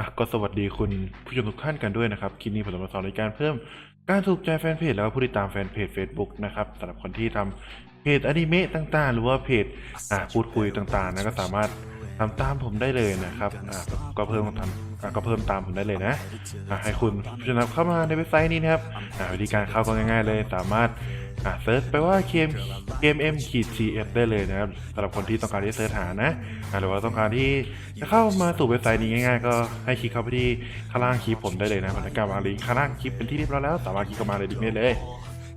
อะก็สวัสดีคุณผู้ชมทุกท่านกันด้วยนะครับ คลิปนี้ผมจะมาสอนในการเพิ่มการถูกใจแฟนเพจแล้วก็ผู้ติดตามแฟนเพจ Facebook นะครับสำหรับคนที่ทำเพจอนิเมะต่างๆ หรือว่าเพจอะพูดคุยต่างๆนะก็สามารถทำตามผมได้เลยนะครับอะก็เพิ่มทำอะก็เพิ่มตามผมได้เลยนะอะให้คุณผู้ชมเข้ามาในเว็บไซต์นี้นะครับอะวิธีการเข้าก็ง่าย ๆ เลยสามารถ อะเซิร์ชไปว่า KM KMM ขีด GS ได้เลยนะครับสำหรับคนที่ต้องการที่จะเซิร์ชหานะหรือว่าต้องการที่จะเข้ามาสู่เว็บไซต์นี้ง่ายๆ ก็ให้คลิกเข้าไปที่ข้างล่างคลิปผมได้เลยนะมันจะกลางวางลิงก์ข้างล่างคลิปเป็นที่เรียบร้อยแล้ว สามารถคลิกเข้ามาเลยดิได้เลย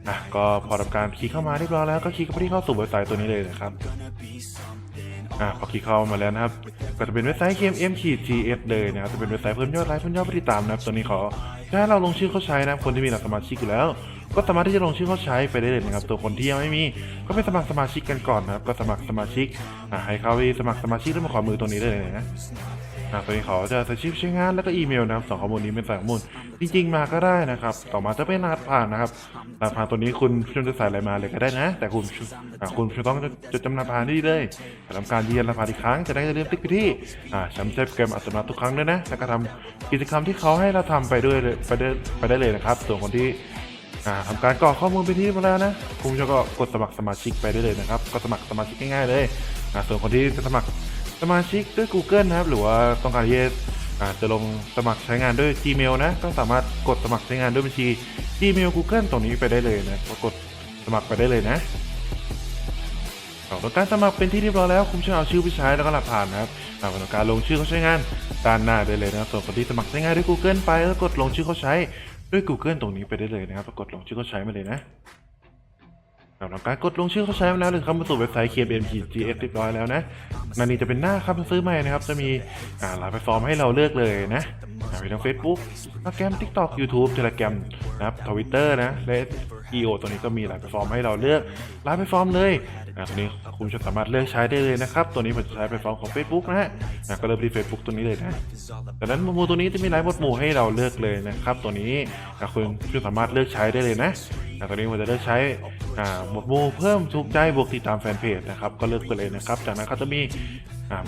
อะก็พอทำการคลิกเข้ามาเรียบร้อยแล้วก็คลิกเข้าไปที่เข้าสู่เว็บไซต์ตัวนี้เลยนะครับอะพอคลิกเข้ามาแล้วนะครับ ก็จะเป็นเว็บไซต์ KMM ขีด GS เลยนะครับจะเป็นเว็บไซต์เพิ่มยอดไลค์เพิ่มยอดผู้ติดตามนะครับตัวนี้ขอจะให้เราลงชื่อเข้าใช้นะคนที่มีหลักสมาชิกอยู่แล้ว ก็สามารถที่จะลงชื่อเข้าใช้ไปได้เลยนะครับตัวคนที่ยังไม่มีก็ไปสมัครสมาชิกกันก่อนนะครับ ก็สมัครสมาชิกอ่าให้เขาไปสมัครสมาชิกด้วยมาขอมือตรงนี้ได้เลยนะอ่าตัวนี้เขาจะใส่ชื่อใช้งานแล้วก็อีเมลนะครับสองข้อมูลนี้เป็นสายข้อมูลจริงๆมาก็ได้นะครับ ต่อมาจะเป็นรหัสผ่านนะครับรหัสผ่านตัวนี้คุณผู้ชมจะใส่อะไรมาเลยก็ได้นะ แต่คุณคุณจะต้องจดจำรหัสผ่านที่เลยทำการยืนนรหัสผ่านอีกครั้งจะได้เริ่มติ๊กไปที่อ่าแชมป์เซฟเกมอัตโนมัติทุกครั้งด้วยนะแล้วก็ทำกิจกรรมที่เขาให้เราทำไปด้วยเลยไปได้ไปได้เลยนะครับส่วนคนที่ อ่าทำการกรอกข้อมูลไปที่เรียบร้อยแล้วนะคุณผู้ชมก็กดสมัครสมาชิกไปได้เลยนะครับ ก็สมัครสมาชิกง่ายๆเลยอ่าส่วนคนที่จะสมัครสมาชิกด้วย Google นะครับ หรือว่าต้องการที่จะอ่าจะลงสมัครใช้งานด้วย Gmail นะ ก็สามารถกดสมัครใช้งานด้วยบัญชี Gmail Google ตรงนี้ไปได้เลยนะก็กดสมัครไปได้เลยนะเอาต้องการสมัครเป็นที่เรียบร้อยแล้วคุณผู้ชมเอาชื่อไปใช้แล้วก็รหัสผ่านนะครับอ่าต้องการลงชื่อเขาใช้งานด้านหน้าได้เลยนะครับส่วนคนที่สมัครใช้งานด้วย Google ไปแล้วกดลงชื่อเขาใช้ ด้วย Google ตรงนี้ไปได้เลยนะครับกดลงชื่อเขาใช้มาเลยนะสำหรับการกดลงชื่อเขาใช้มาแล้วหรือเข้ามาสู่เว็บไซต์ KMGF เรียบร้อยแล้วนะนันนี้จะเป็นหน้าคำซื้อใหม่นะครับ จะมีอ่าหลายแพลตฟอร์มให้เราเลือกเลยนะ มีทั้ง Facebook Instagram TikTok YouTube Telegram นะครับ Twitter นะและ EO ตัวนี้ก็มีหลายแพลตฟอร์มให้เราเลือกหลายแพลตฟอร์มเลยอ่าตัวนี้คุณจะสามารถเลือกใช้ได้เลยนะครับ ตัวนี้ผมจะใช้แพลตฟอร์มของ Facebook นะฮะอ่าก็เริ่มที่ Facebook ตัวนี้เลยนะดังนั้นหมวดหมู่ตัวนี้จะมีหลายหมวดหมู่ให้เราเลือกเลยนะครับตัวนี้อะคุณคุณสามารถเลือกใช้ได้เลยนะอะตัวนี้ผมจะเลือกใช้หมวดหมู่เพิ่มถูกใจบวกติดตามแฟนเพจนะครับก็เลือกไปเลยนะครับจากนั้นเขาจะมี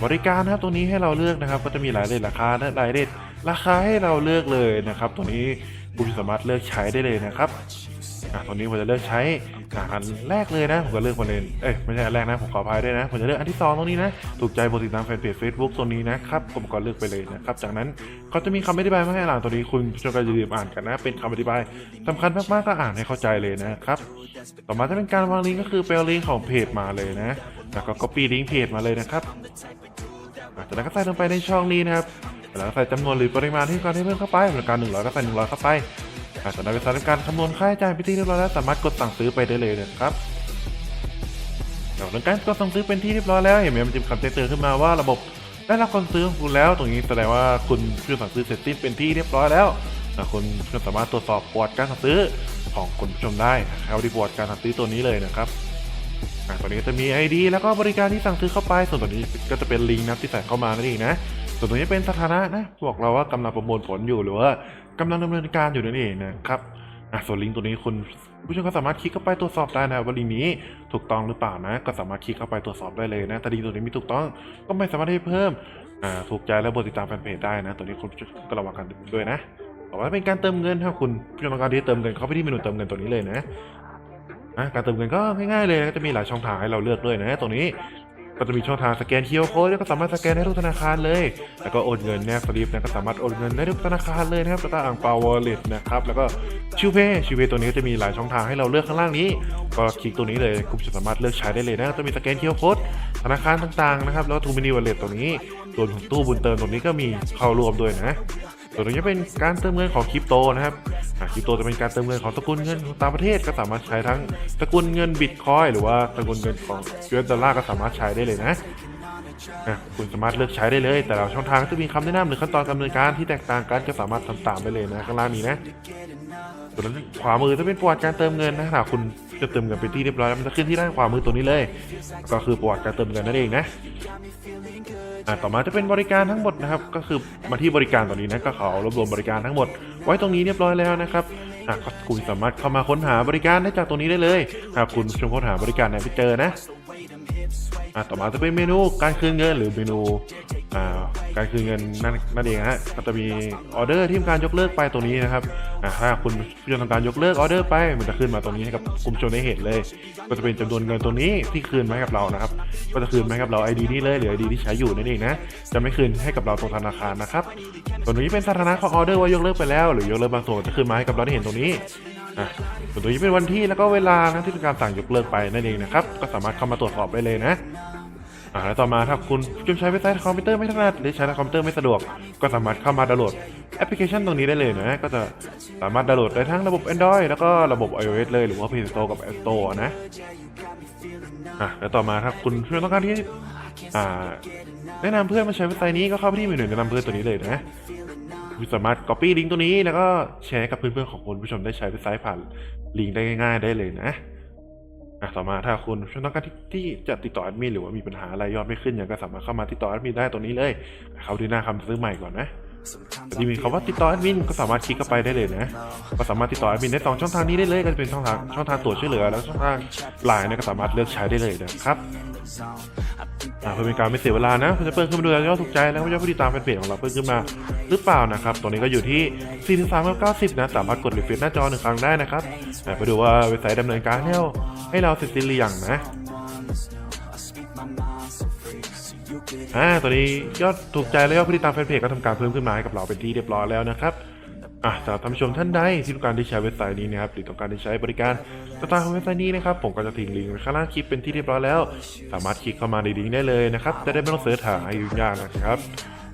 บริการนะครับตัวนี้ให้เราเลือกนะครับ ก็จะมีหลายเรทราคาและหลายเรท ราคาให้เราเลือกเลยนะครับ ตัวนี้คุณสามารถเลือกใช้ได้เลยนะครับตัวนี้ผมจะเลือกใช้อันแรกเลยนะ ผมก็เลือกมาเลยเอ้ยไม่ใช่อันแรกนะ ผมขออภัยด้วยนะ ผมจะเลือกอันที่สองตรงนี้นะ ถูกใจบวกติดตามแฟนเพจ Facebook ตัวนี้นะครับ ผมก็เลือกไปเลยนะครับ จากนั้นเขาจะมีคำอธิบายมาให้หลังตัวนี้คุณผู้ชมก็อย่าลืมอ่านกันนะ เป็นคำอธิบายสำคัญมากๆก็อ่านให้เข้าใจเลยนะครับ ต่อมาจะเป็นการวางลิงก์ก็คือไปเอาลิงก์ของเพจมาเลยนะ แล้วก็ copy ลิงก์เพจมาเลยนะครับอะจากนั้นก็ใส่ลงไปในช่องนี้นะครับ แล้วใส่จำนวนหรือปริมาณที่การให้เพิ่มเข้าไปบริการ100 ก็ใส่100 เข้าไปอะจากนั้นไปใส่การคำนวณค่าใช้จ่ายไปที่เรียบร้อยแล้วสามารถกดสั่งซื้อไปได้เลยนะครับหลังจากการกดสั่งซื้อเป็นที่เรียบร้อยแล้วเห็นไหมมันจะมีคำแจ้งเตือนขึ้นมาว่าระบบได้รับคนซื้อของคุณแล้ว ตรงนี้แสดงว่าคุณผู้สั่งซื้อเสร็จสิ้นเป็นที่เรียบร้อยแล้วคุณผู้ชมสามารถตรวจสอบประวัติการสั่งซื้อของคุณผู้ชมได้เข้าที่ประวัติการสั่งซื้อตัวนี้เลยนะครับตัวนี้จะมี ID แล้วก็บริการที่สั่งซื้อเข้าไป ส่วนตัวนี้ก็จะเป็นลิงก์นะที่ใส่เข้ามานั่นเองนะ ส่วนตัวนี้เป็นสถานะนะบอกเราว่ากำลังประมวลผลอยู่หรือว่ากำลังดำเนินการอยู่นั่นเองนะครับอะส่วนลิงก์ตัวนี้คุณผู้ชมก็สามารถคลิกเข้าไปตรวจสอบได้นะว่าลิงก์นี้ถูกต้องหรือเปล่านะ ก็สามารถคลิกเข้าไปตรวจสอบได้เลยนะถ้าลิงก์ตัวนี้ไม่ถูกต้องก็ไม่สามารถที่เพิ่มอ่าถูกใจและบทติดตามแฟนเพจได้นะ ตัวนี้คุณก็ระวังกันด้วยนะต่อมาเป็นการเติมเงินถ้าคุณผู้ชมต้องการที่จะเติมเงินเข้าไปที่เมนูเติมเงินตัวนี้เลยนะการเติมเงินก็ง่ายๆเลยจะมีหลายช่องทางให้เราเลือกด้วยนะตรงนี้ ก็จะมีช่องทางสแกน QR code แล้วก็สามารถสแกนได้ทุกธนาคารเลย แล้วก็โอนเงินเนี่ยสลิปนะก็สามารถโอนเงินได้ทุกธนาคารเลยนะครับแล้วก็อ่างเปาวอลเล็ตนะครับ แล้วก็ชิวเพย์ชิวเพย์ตัวนี้ก็จะมีหลายช่องทางให้เราเลือกข้างล่างนี้ ก็คลิกตัวนี้เลยคุณจะสามารถเลือกใช้ได้เลยนะจะมีสแกน QR code ธนาคารต่างๆนะครับ แล้วทูมินิวอลเล็ตตัวนี้ส่วนของตู้บุญเติมตัวนี้ก็มีเข้ารวมด้วยนะส่วนนี้เป็นการเติมเงินของคริปโตนะครับ คริปโตจะเป็นการเติมเงินของสกุลเงินต่างประเทศก็สามารถใช้ทั้งสกุลเงินบิตคอยหรือว่าสกุลเงินของยูเอสดอลลาร์ก็สามารถใช้ได้เลยนะคุณสามารถเลือกใช้ได้เลย แต่ละช่องทางก็จะมีคำแนะนำหรือขั้นตอนการดำเนินการที่แตกต่างกันก็สามารถทำตามได้เลยนะข้างล่างนี้นะส่วนด้านขวามือจะเป็นประวัติการเติมเงินนะหากคุณจะเติมเงินไปที่เรียบร้อยแล้วมันจะขึ้นที่ด้านขวามือตัวนี้เลย ก็คือประวัติการเติมเงินนั่นเองนะ อ่าต่อมาจะเป็นบริการทั้งหมดนะครับ ก็คือมาที่บริการตรงนี้นะก็เขารวบรวมบริการทั้งหมด ไว้ตรงนี้เรียบร้อยแล้วนะครับอ่าก็คุณสามารถเข้ามาค้นหาบริการได้จากตรงนี้ได้เลยหากคุณชมค้นหาบริการไหนไปเจอนะ อะต่อมาจะเป็นเมนูการคืนเงินหรือเมนูอ่าการคืนเงินนั่นนั่นเองฮะก็จะมีออเดอร์ที่ทำการยกเลิกไปตรงนี้นะครับอ่าถ้าคุณผู้ชมทำการยกเลิกออเดอร์ไปมันจะขึ้นมาตรงนี้ให้กับคุณผู้ชมได้เห็นเลย ก็จะเป็นจำนวนเงินตรงนี้ที่คืนมาให้กับเรานะครับ ก็จะคืนมาให้กับเรา ID นี้เลยหรือ ID ที่ใช้อยู่นั่นเองนะจะไม่คืนให้กับเราตรงธนาคารนะครับส่วนตรงนี้เป็นสถานะของออเดอร์ว่ายกเลิกไปแล้ว หรือยกเลิกบางส่วนจะขึ้นมาให้กับเราได้เห็นตรงนี้ อะส่วนตรงนี้เป็นวันที่แล้วก็เวลานะที่เป็นการสั่งยกเลิกไปนั่นเองนะครับ ก็สามารถเข้ามาตรวจสอบได้เลยนะอ่าแล้วต่อมาถ้าคุณผู้ชมใช้เว็บไซต์คอมพิวเตอร์ไม่ถนัดหรือใช้คอมพิวเตอร์ไม่สะดวก ก็สามารถเข้ามาดาวน์โหลดแอปพลิเคชันตรงนี้ได้เลยนะ ก็จะสามารถดาวน์โหลดได้ทั้งระบบ Android แล้วก็ระบบ iOS เลยหรือว่า Play Store กับ App Store นะอะแล้วต่อมาถ้าคุณผู้ชมต้องการที่อ่าแนะนำเพื่อนมาใช้เว็บไซต์นี้ก็เข้าไปที่เมนูแนะนำเพื่อนตัวนี้เลยนะ คุณสามารถ copy ลิงก์ตัวนี้แล้วก็แชร์กับเพื่อนๆของคุณผู้ชมได้ใช้เว็บไซต์ผ่านลิงก์ได้ง่ายๆได้เลยนะอะต่อมาถ้าคุณผู้ชมต้องการที่ที่จะติดต่อแอดมินหรือว่ามีปัญหาอะไรยอดไม่ขึ้นอยังก็สามารถเข้ามาติดต่อแอดมินได้ตรงนี้เลยเข้าที่หน้าคำซื้อใหม่ก่อนนะแต่ที่มีคำว่าติดต่อแอดมินก็สามารถคลิกเข้าไปได้เลยนะ ก็สามารถติดต่อแอดมินได้สองช่องทางนี้ได้เลยก็จะเป็นช่องทางช่องทางตรวจช่วยเหลือ แล้วช่องทางไลน์เนี่ยก็สามารถเลือกใช้ได้เลยนะครับ อะเพื่อเป็นการไม่เสียเวลานะคุณจะเปิดขึ้นมาดูยอดถูกใจแล้วก็ยอดผู้ติดตามแฟนเพจของเราเพิ่มขึ้นมาหรือเปล่านะครับตรงนี้ก็อยู่ที่ 43.90 นะสามารถกดรีเฟรชหน้าจอหนึ่งครั้งได้นะครับไปดูว่าเว็บไซต์ดำเนินการให้เราให้เราเสร็จสิ้นหรือยังนะอ่าตอนนี้ยอดถูกใจและยอดผู้ติดตามแฟนเพจก็ทำการเพิ่มขึ้นมาให้กับเราเป็นที่เรียบร้อยแล้วนะครับ อะสำหรับท่านผู้ชมท่านใดที่ต้องการที่ใช้เว็บไซต์นี้นะครับหรือต้องการที่ใช้บริการสไตล์ของเว็บไซต์นี้นะครับผมก็จะทิ้งลิงก์ไว้ข้างล่างคลิปเป็นที่เรียบร้อยแล้ว สามารถคลิกเข้ามาในลิงก์ได้เลยนะครับจะได้ไม่ต้องเสิร์ชหาให้ยุ่งยากนะครับ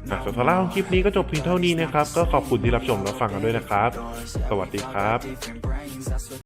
อะส่วนสาระของคลิปนี้ก็จบเพียงเท่านี้นะครับ ก็ขอบคุณที่รับชมและฟังกันด้วยนะครับ สวัสดีครับ